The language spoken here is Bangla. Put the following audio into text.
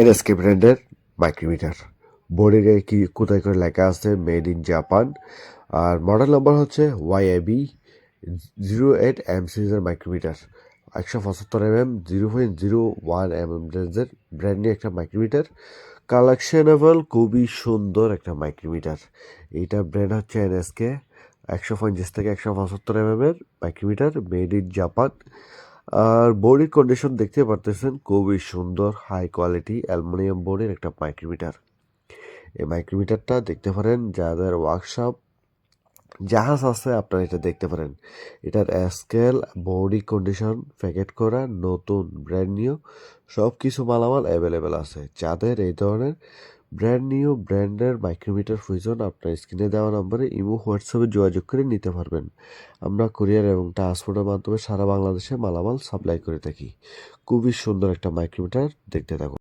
এনএসকে ব্র্যান্ডের মাইক্রোমিটার বোর্ডের গায়ে কি, কোথায় করে লেখা আছে? মেড ইন জাপান আর মডেল নাম্বার হচ্ছে ওয়াইআইবি জিরো এইট এম সিরিজের মাইক্রোমিটার একশো পঁচাত্তর M M zero point zero one M M রেঞ্জের ব্র্যান্ড নিয়ে একটা মাইক্রোমিটার কালেকশনেবল খুবই সুন্দর একটা মাইক্রোমিটার এইটা ব্র্যান্ড হচ্ছে এনএসকে একশো পঞ্চাশ থেকে একশো পঁচাত্তর এম এর মাইক্রোমিটার মেড ইন জাপান আর বোর্ডের কন্ডিশন দেখতে পারতেছেন, খুবই সুন্দর হাই কোয়ালিটি অ্যালুমিনিয়াম বোর্ডের একটা মাইক্রোমিটার এই মাইক্রোমিটারটা দেখতে পারেন, যাদের ওয়ার্কশপ জাহাজ আছে, আপনারা এটা দেখতে পারেন। এটার স্কেল বডি কন্ডিশন প্যাকেট করা, নতুন ব্র্যান্ড নিউ সব কিছু মালামাল অ্যাভেলেবেল আছে। যাদের এই ধরনের ব্র্যান্ড নিউ ব্র্যান্ডের মাইক্রোমিটার প্রয়োজন আপনার স্ক্রিনে দেওয়া নম্বরে ইমো হোয়াটসঅ্যাপে যোগাযোগ করে নিতে পারবেন। আমরা কুরিয়ার এবং ট্রান্সপোর্টের মাধ্যমে সারা বাংলাদেশে মালামাল সাপ্লাই করে থাকি। খুবই সুন্দর একটা মাইক্রোমিটার দেখতে থাকুন।